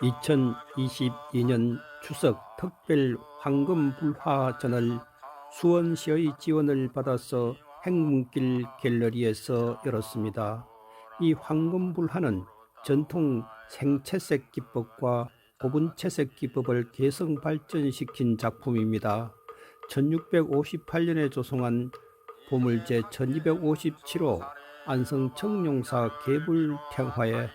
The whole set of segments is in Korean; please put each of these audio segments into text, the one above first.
2022년 추석 특별 황금불화전을 수원시의 지원을 받아서 행문길 갤러리에서 열었습니다. 이 황금불화는 전통 생채색 기법과 고분채색 기법을 개성 발전시킨 작품입니다. 1658년에 조성한 보물제 1257호 안성 청룡사 개불탱화의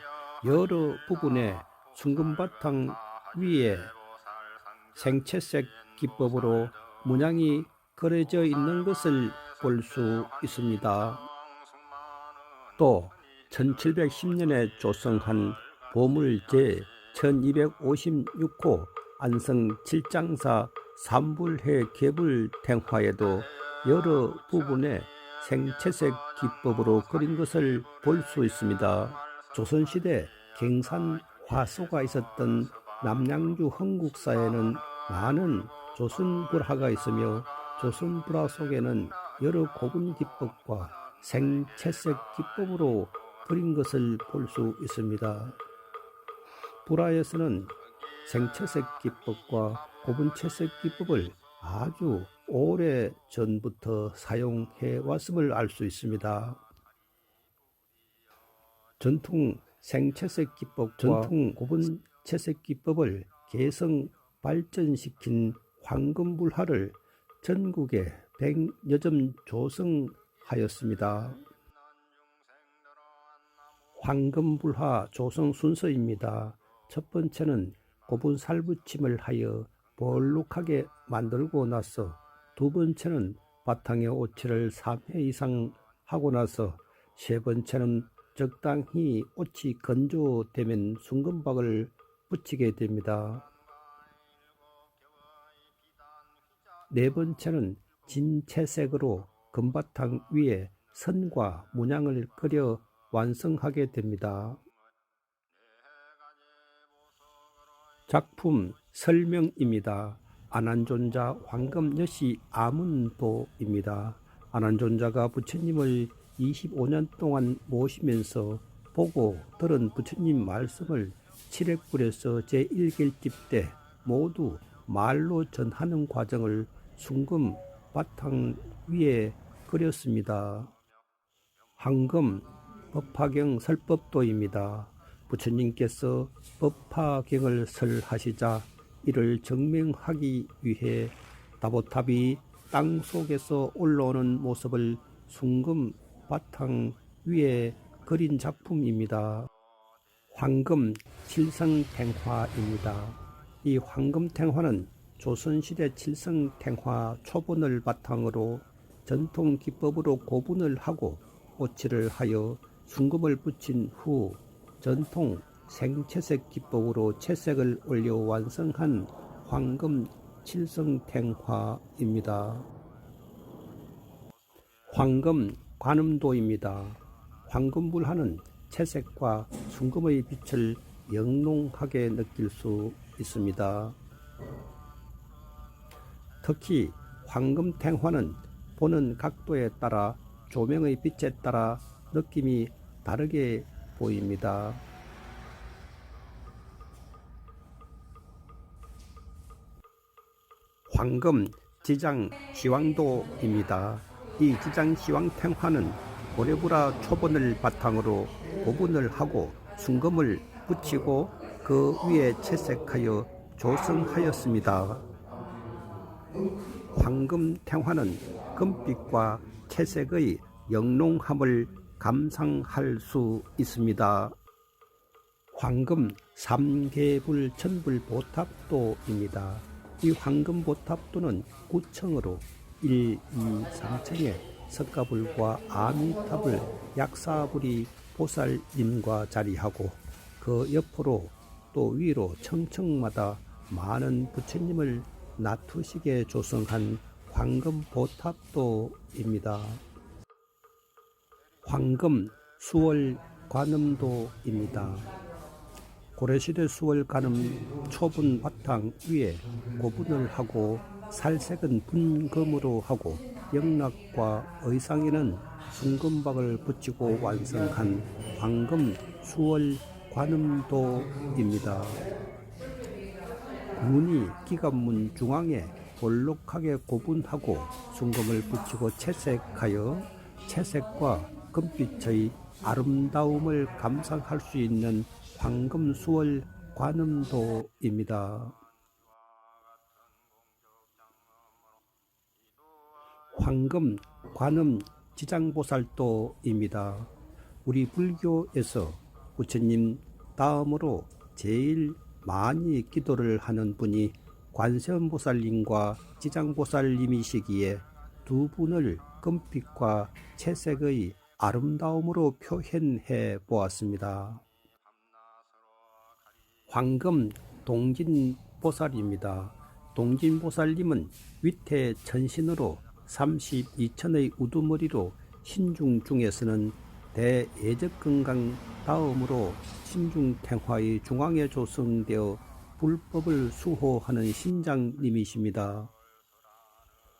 여러 부분에 숭금바탕 위에 생채색 기법으로 문양이 그려져 있는 것을 볼 수 있습니다. 또 1710년에 조성한 보물 제 1256호 안성 칠장사 삼불해 개불 탱화에도 여러 부분에 생채색 기법으로 그린 것을 볼 수 있습니다. 조선시대 갱산 화소가 있었던 남양주 흥국사에는 많은 조선불화가 있으며 조선불화 속에는 여러 고분 기법과 생채색 기법으로 그린 것을 볼 수 있습니다. 불화에서는 생채색 기법과 고분채색 기법을 아주 오래 전부터 사용해 왔음을 알 수 있습니다. 전통 생채색 기법과 전통 고분 채색 기법을 개성 발전시킨 황금불화를 전국에 100여 점 조성하였습니다. 황금불화 조성 순서입니다. 첫 번째는 고분 살붙임을 하여 볼록하게 만들고 나서 두 번째는 바탕에 오치를 3회 이상 하고 나서 세 번째는 적당히 옷이 건조되면 순금박을 붙이게 됩니다. 네 번째는 진채색으로 금바탕 위에 선과 문양을 그려 완성하게 됩니다. 작품 설명입니다. 안한존자 황금여시 아문도입니다. 안한존자가 부처님을 25년 동안 모시면서 보고 들은 부처님 말씀을 칠획불에서 제1결집 때 모두 말로 전하는 과정을 순금 바탕 위에 그렸습니다. 황금 법화경 설법도입니다. 부처님께서 법화경을 설하시자 이를 증명하기 위해 다보탑이 땅 속에서 올라오는 모습을 순금 바탕 위에 그린 작품입니다. 황금 칠성탱화입니다. 이 황금탱화는 조선시대 칠성탱화 초본을 바탕으로 전통 기법으로 고분을 하고 오칠을 하여 순금을 붙인 후 전통 생채색 기법으로 채색을 올려 완성한 황금 칠성탱화입니다. 황금 관음도입니다. 황금불화는 채색과 순금의 빛을 영롱하게 느낄 수 있습니다. 특히 황금탱화는 보는 각도에 따라 조명의 빛에 따라 느낌이 다르게 보입니다. 황금 지장 시황도입니다. 이 지장 시황탱화는 고래부라 초본을 바탕으로 고분을 하고 순금을 붙이고 그 위에 채색하여 조성하였습니다. 황금 탱화는 금빛과 채색의 영롱함을 감상할 수 있습니다. 황금 삼계불 천불 보탑도입니다. 이 황금 보탑도는 9층으로 1, 2, 3층에 석가불과 아미탑을 약사불이 보살님과 자리하고 그 옆으로 또 위로 청층마다 많은 부처님을 놔두시게 조성한 황금 보탑도입니다. 황금 수월 관음도입니다. 고려시대 수월 관음 초분 바탕 위에 고분을 하고 살색은 분금으로 하고 영락과 의상에는 순금박을 붙이고 완성한 황금 수월 관음도입니다. 문이 기관문 중앙에 볼록하게 고분하고 순금을 붙이고 채색하여 채색과 금빛의 아름다움을 감상할 수 있는 황금 수월 관음도입니다. 황금 관음 지장보살도입니다. 우리 불교에서 부처님 다음으로 제일 많이 기도를 하는 분이 관세음보살님과 지장보살님이시기에 두 분을 금빛과 채색의 아름다움으로 표현해 보았습니다. 황금 동진보살입니다. 동진보살님은 위태 천신으로 32천의 우두머리로 신중 중에서는 대예적건강 다음으로 신중탱화의 중앙에 조성되어 불법을 수호하는 신장님이십니다.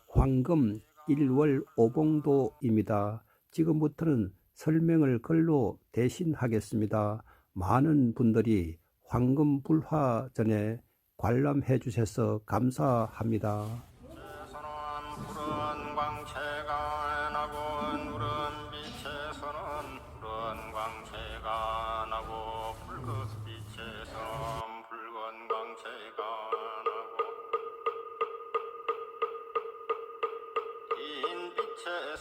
황금 일월 오봉도입니다. 지금부터는 설명을 글로 대신하겠습니다. 많은 분들이 황금 불화 전에 관람해 주셔서 감사합니다.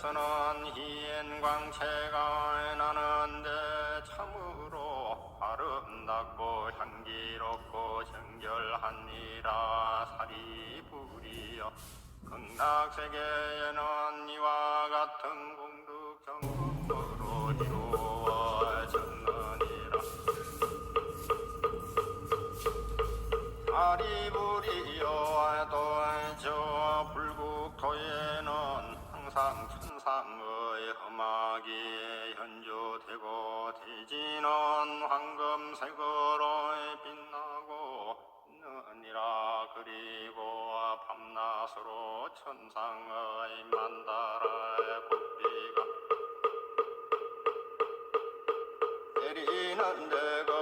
빛에서는 흰 광채가 나는데 참으로 아름답고 향기롭고 정결하니라 사리불이여 극락세계에는 이와 같은 공덕 정법으로 이루어졌느니라. 사리 항상 천상의 험하게 현조되고 대지는 황금색으로 빛나고 있느니라. 그리고 밤낮으로 천상의 만다라의 곱비가 내리는데 그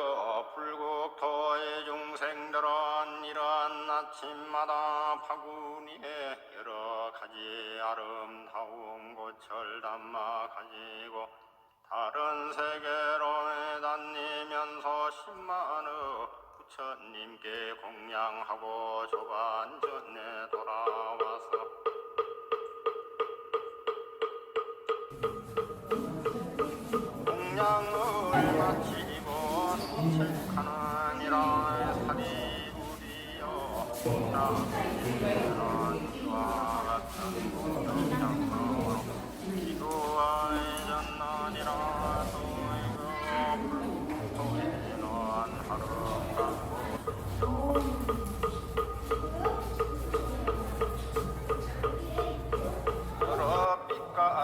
불국토의 중생들은 이러한 아침마다 파구니에 여러 가지 아름다운 꽃을 담아 가지고 다른 세계로 다니면서 십만의 부처님께 공양하고 조반전에 돌아와서 공양을 마치고 산책하느니라 사리구리여 나는 이와 같은 공덕장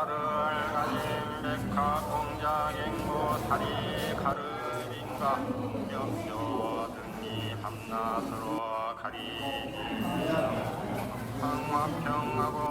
빛깔을 가진 백화 공자갱고 사리 가르인가 영조 등이 밤낮으로 가리니. 황화평하고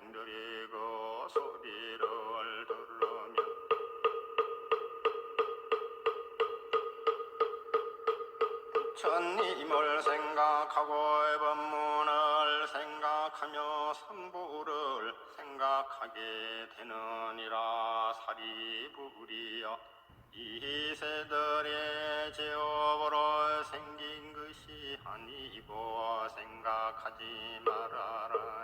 중생들이 그 소리를 들으면 부처님을 생각하고 법문을 생각하며 삼부를 생각하게 되느니라 사리불이여. 이 세들의 죄업으로 생긴 것이 아니고 생각하지 말아라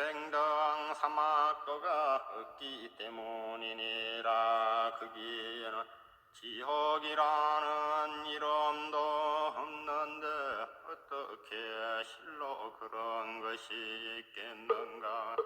생당 사막도가 없기 때문이니라. 그기에는 지옥이라는 이름도 없는데 어떻게 실로 그런 것이 있겠는가?